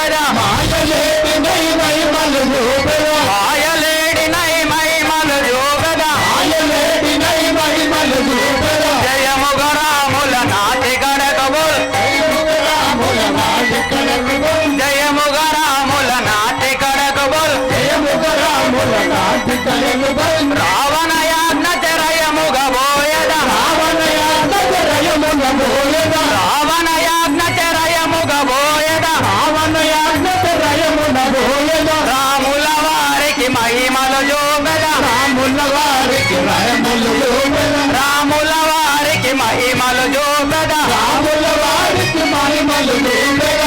right now. రాముల వారికి మహిమలు జోపెద రాముల వారికి మహిమలు జోపెద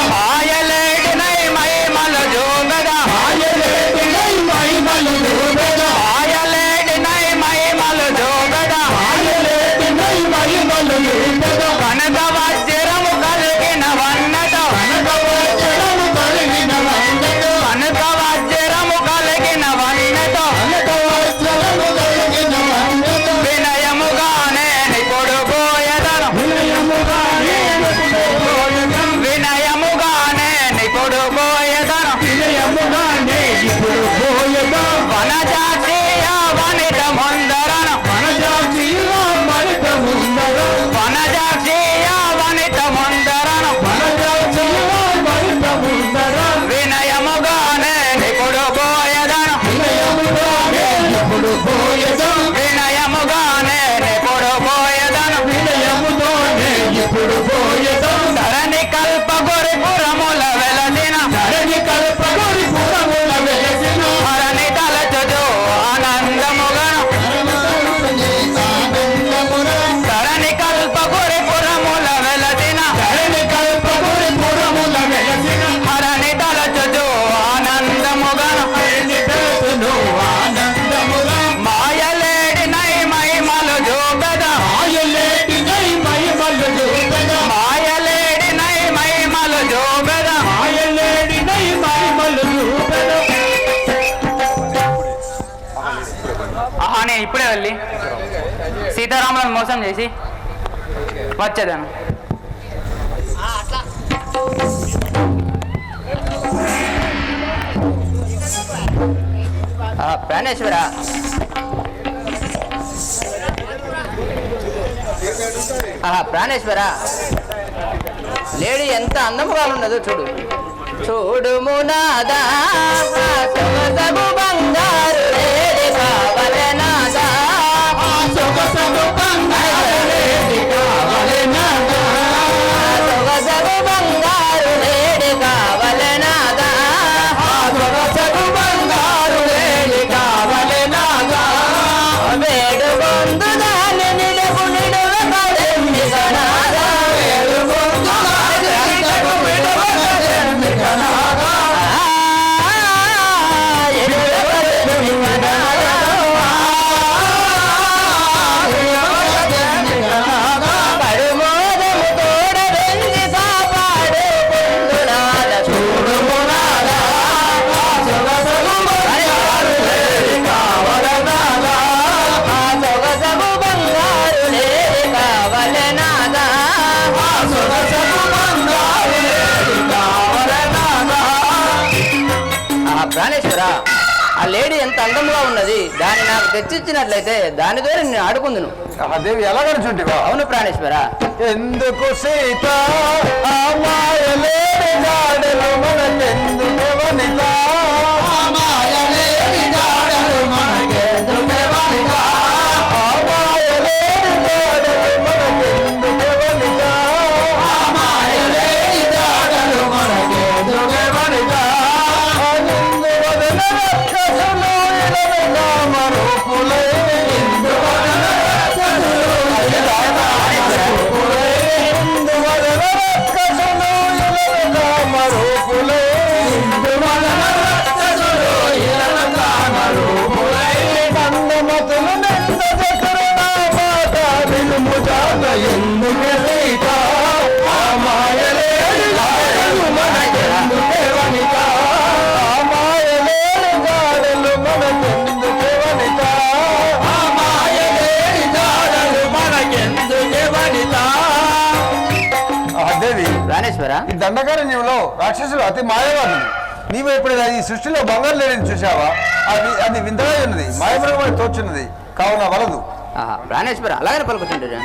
నేను ఇప్పుడే వెళ్ళి సీతారాములను మోసం చేసి వచ్చేదాను ప్రాణేశ్వర. ఆహా ప్రాణేశ్వర. లేడీ ఎంత అందముగా ఉండదు చూడు. చూడు మునాదా ప్రాణేశ్వర ఆ లేడీ ఎంత అందంగా ఉన్నది దాన్ని నాకు తెచ్చిచ్చినట్లయితే దాని ద్వారా నేను ఆడుకుందును. అదేవి ఎలా కనుచుంటివా అవును ప్రాణేశ్వర. ఎందుకు సీత? ఇది రాణేశ్వర? ఈ దండకార నీవులో రాక్షసులు అతి మాయవాదులు. నీవు ఎప్పుడైనా ఈ సృష్టిలో బంగారు లేని చూసావా అది అది వింతగా ఉన్నది మాయమృగమని తోచున్నది. కావున వలదు. రాణేశ్వర అలాగే పలుకుతుంటారు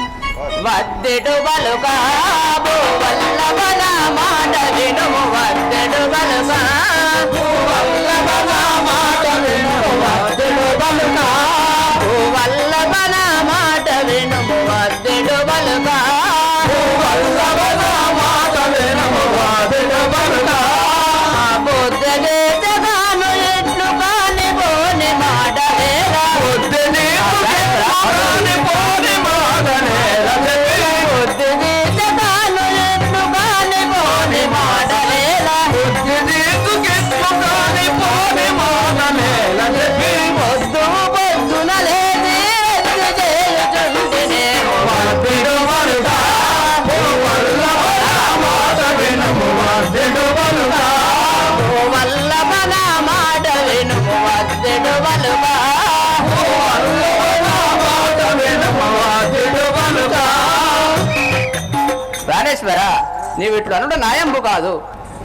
నీవు ఇట్లు అనుడు నాయంబు కాదు.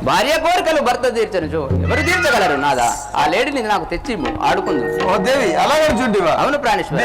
భార్య కోరికలు భర్త తీర్చనుచు ఎవరు తీర్చగలరు? నాదా. ఆ లేడీని నాకు తెచ్చి ఆడుకుంది. ఓ దేవి అలా చూడ్డివా అవును ప్రాణేశ్వర.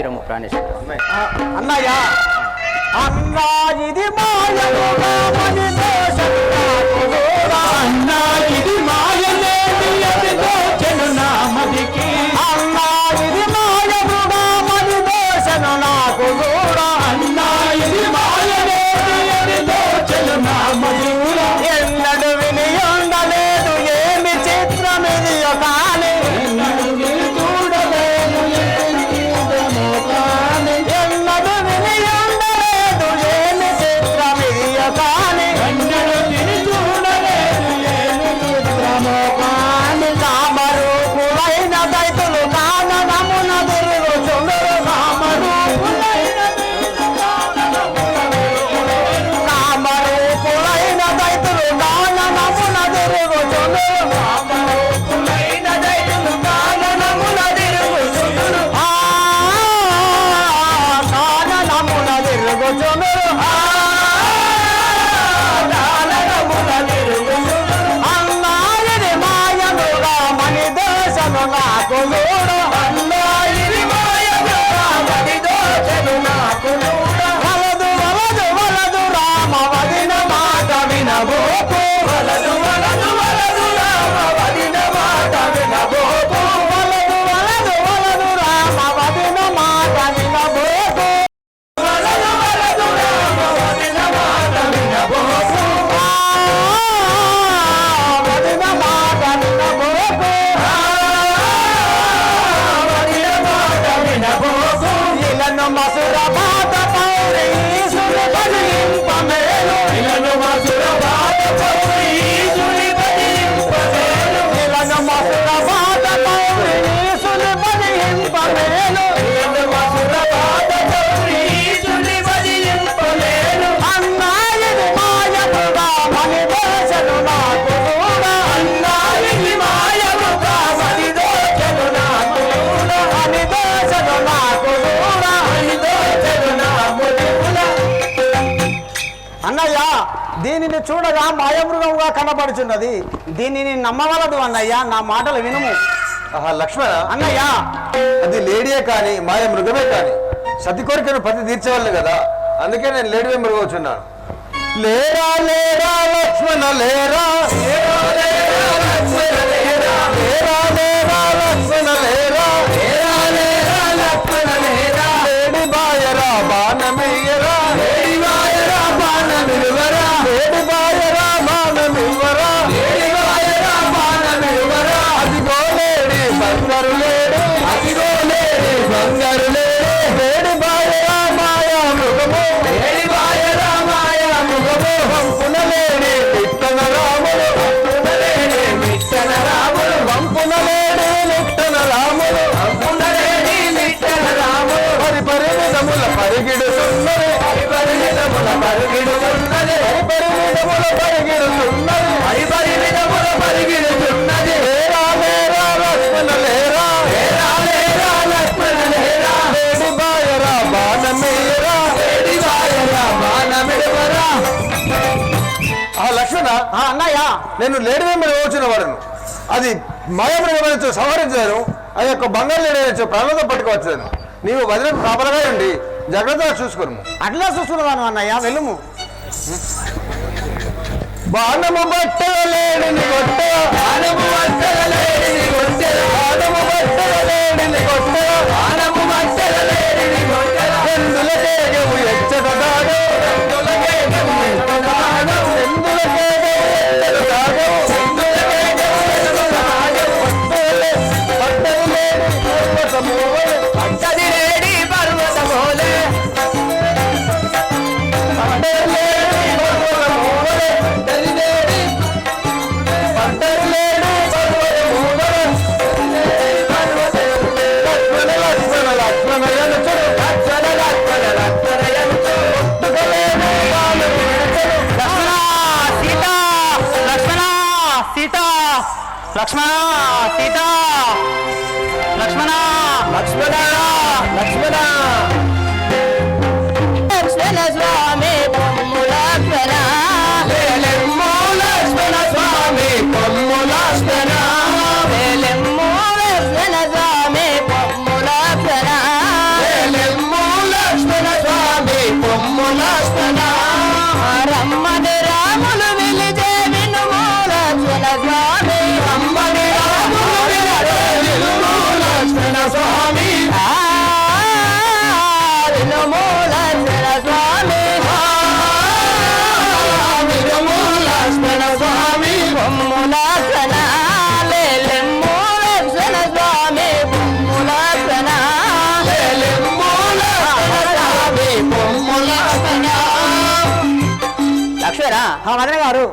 పోయిరము ప్రాణేశ్వర అన్నయ్యా! আমরা చూడగా మాయమృగంగా కనపడుచున్నది దీనిని నమ్మవలదు అన్నయ్యా నా మాటలు వినుము. ఆహా లక్ష్మణ. అన్నయ్యా! అది లేడీయే కానీ మాయ మృగమే కానీ. సతి కోరికను పతి తీర్చేవాళ్ళు కదా. అందుకే నేను లేడీ లేడీవే మృగవచ్చున్నాను లేరా లేరా లక్ష్మణ లేరా? లేరా లేరా లక్ష్మణ లేరా లేరా బంగారు లేడి. అదిగో లేడి. బంగారు లేడి. లేడి బాయరా మాయా మృగము. లేడి బాయరా మాయా మృగము. వంపున లేడి. విట్టన రాముడు వంపున లేడి. విట్టన రాముడు వంపున లేడి. విట్టన రాముడు. వంపున లేడి విట్టన రాముడు. పరి పరిమితముల పరిగిడుతున్నది పరి పరిమితముల పరిగిడుతున్నది పరి పరిమితముల పరిగిడుతున్నది అన్నయ్య నేను లేడి వెంబడి వచ్చిన వాడును. అది మాయమృగమని సంహరించాను అది యొక్క బంగారు లేడి ప్రాణంతో పట్టుకోవచ్చాను. నీవు వదిన కాపలగా ఉండి జాగ్రత్తగా చూసుకోను. అట్లా చూస్తున్నాను అన్నయ్య వెళ్ళుము. బాణము బట్టలేడిని కొట్ట. బాణము బట్టలేడిని కొట్ట. బాణము బట్టలేడిని కొట్ట. బాణము బట్టలేడిని కొట్ట. ఎందుల కేగవు ఎచ్చట దాగవు ఎందుల Obrigado. లక్ష్మణ సీత. లక్ష్మణ. లక్ష్మణ లక్ష్మణ.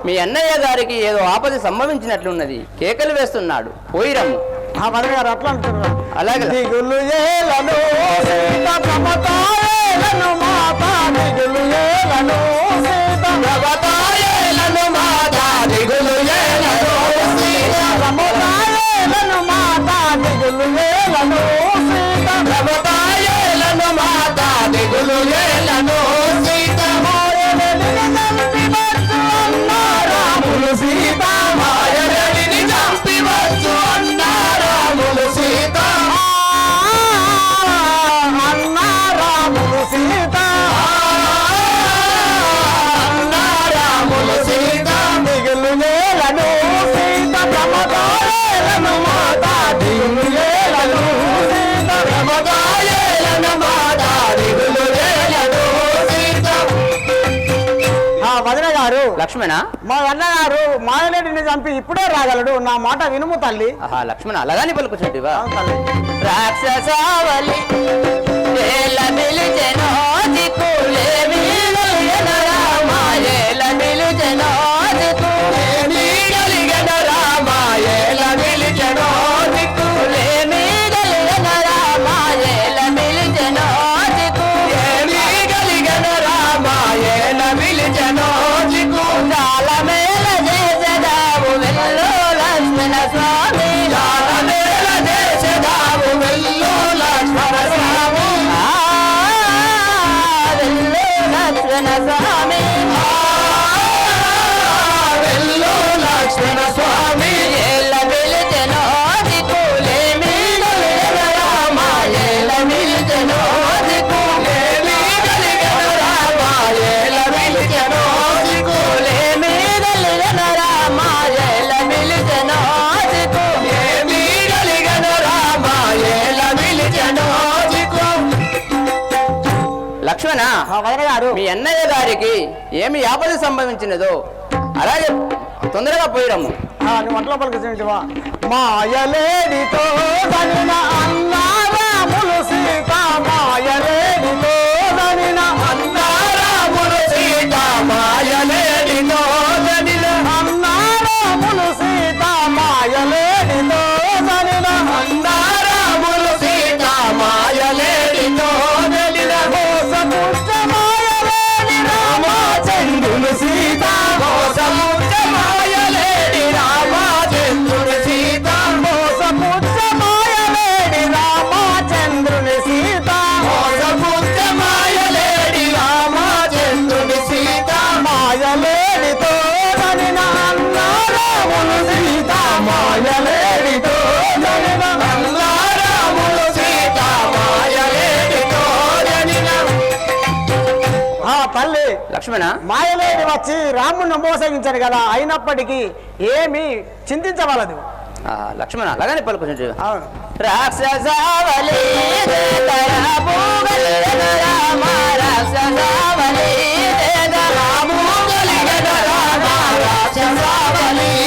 మీ అన్నయ్య గారికి ఏదో ఆపద సంభవించినట్లున్నది. కేకలు వేస్తున్నాడు. పోయిరమ్ము. ఆ వదిన గారు అట్లా అంటున్నారు అలాగే. దిగులు ఏలను మాత దిగులు ఏలను. లక్ష్మణ? మా అన్న గారు మాయలేడిని చంపి ఇప్పుడే రాగలడు. నా మాట వినుము తల్లి. ఆహా లక్ష్మణ అలాగానే పలుకుచుంటివా అవును తల్లి. లక్ష్మణ గారు. మీ అన్నయ్య గారికి ఏమి ఆపద సంభవించినదో అలాగే తొందరగా పోయిరమ్ము అన్నారాములు సీత మాయలేడితో అన్నారాములు సీత మాయలేడితో లక్ష్మణ మాయలేడి వచ్చి రాముణ్ణి మోసగించాడు కదా అయినప్పటికీ ఏమీ చింతించవలదు. లక్ష్మణ అలాగనే పలుకుతుంటే అవును. రాక్షసావళి రామ రాక్షసావళి స్వామి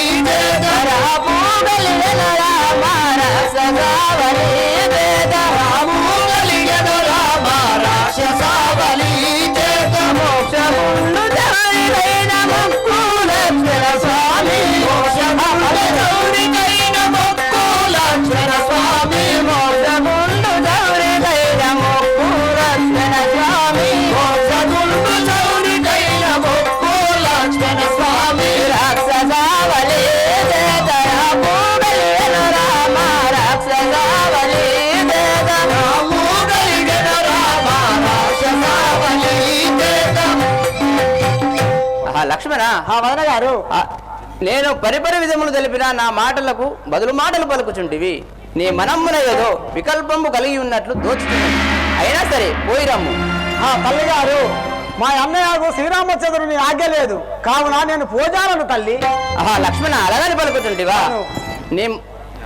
వదన గారు నేను పరిపరి విధములు తెలిపిన నా మాటలకు బదులు మాటలు పలుకుచుంటివి. నీ మనమ్మున ఏదో వికల్పము కలిగి ఉన్నట్లు దోచుతున్నావు అయినా సరే పోయిరమ్ము ఆ తల్లి గారు మా అన్నయ్యకు శ్రీరామచంద్రుని ఆజ్ఞ లేదు. కావున నేను పూజాలను తల్లి. ఆహా లక్ష్మణ అలాగని పలుకుతుంటివా. నీ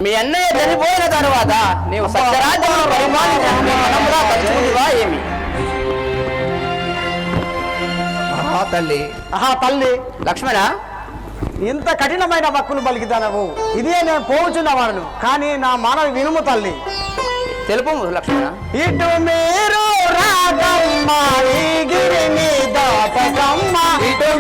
మీ అన్నయ్య చనిపోయిన తరువాత నీవు సత్యరాజ్యంలో పరిపాలించిన తల్లి. ఆహా తల్లి. లక్ష్మణ ఇంత కఠినమైన భక్కులు పలికిదానవు ఇదే నేను పోవుచున్న వాడను. కానీ నా మానవ వినుము తల్లి. తెలుపు లక్ష్మణ. ఇటు మీరు రాగమ్మ ఈ గిరిని దాటకమ్మ ఇటు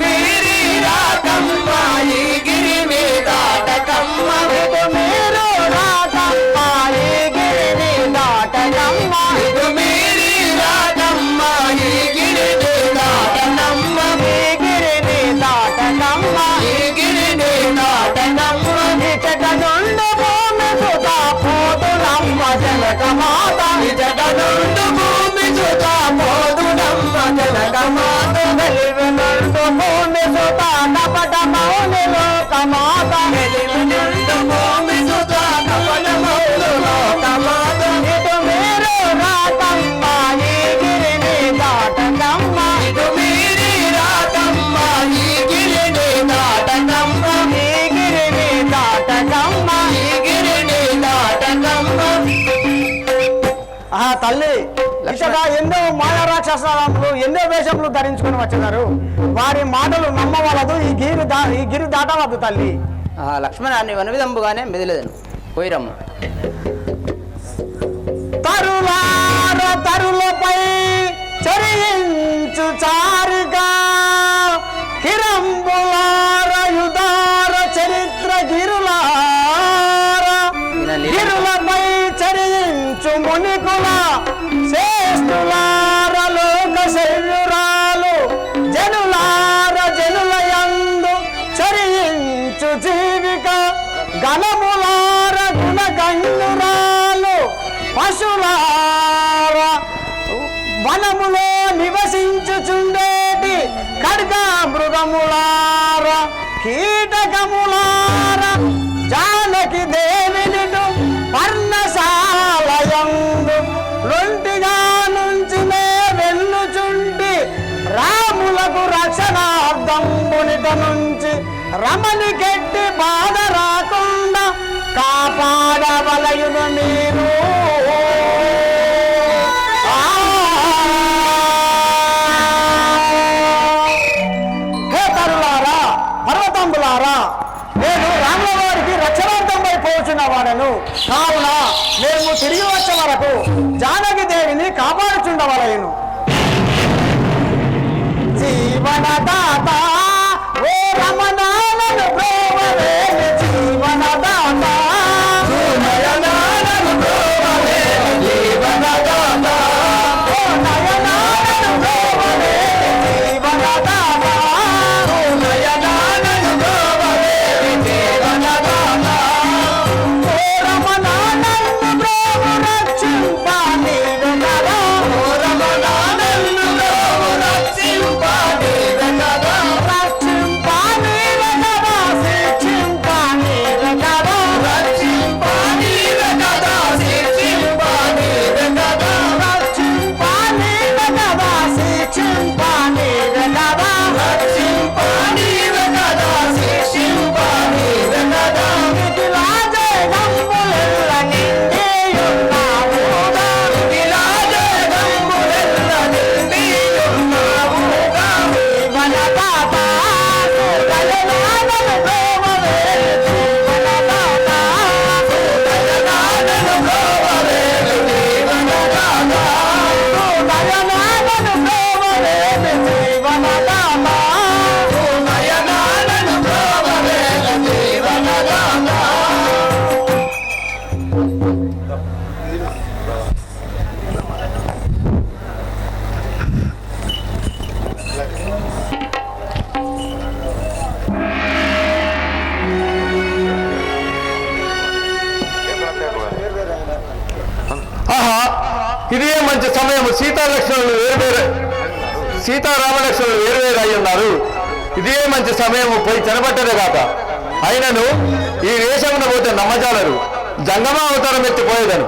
జనక మాత భూమి సుత పోతులమ్మ జనక మాత భూమి సుత కపట మౌని లోకమాత. మాత ఇచ్చట ఎన్నో మాయ రాక్షసాలు ఎన్నో వేషములు ధరించుకుని వచ్చినారు వారి మాటలు నమ్మవలదు. ఈ గిరి దా ఈ గిరి దాటవద్దు తల్లి. ఆ లక్ష్మణ నీ వనవిధంబుగానే మెదిలేదను. పోయిరమ్ము తరులార తరులపై చరించు చారుగా కాపాడుచుండవలయను మధ్య సమయం సీతాలక్ష్మణులు వేరువేరు సీతారామలక్ష్మణులు వేరువేరు అయి ఉన్నారు. ఇదే మంచి సమయం పోయి తినబట్టదే కాక. అయినను ఈ వేషమున పోతే నమ్మజాలరు. జంగమావతారం ఎత్తిపోయేదను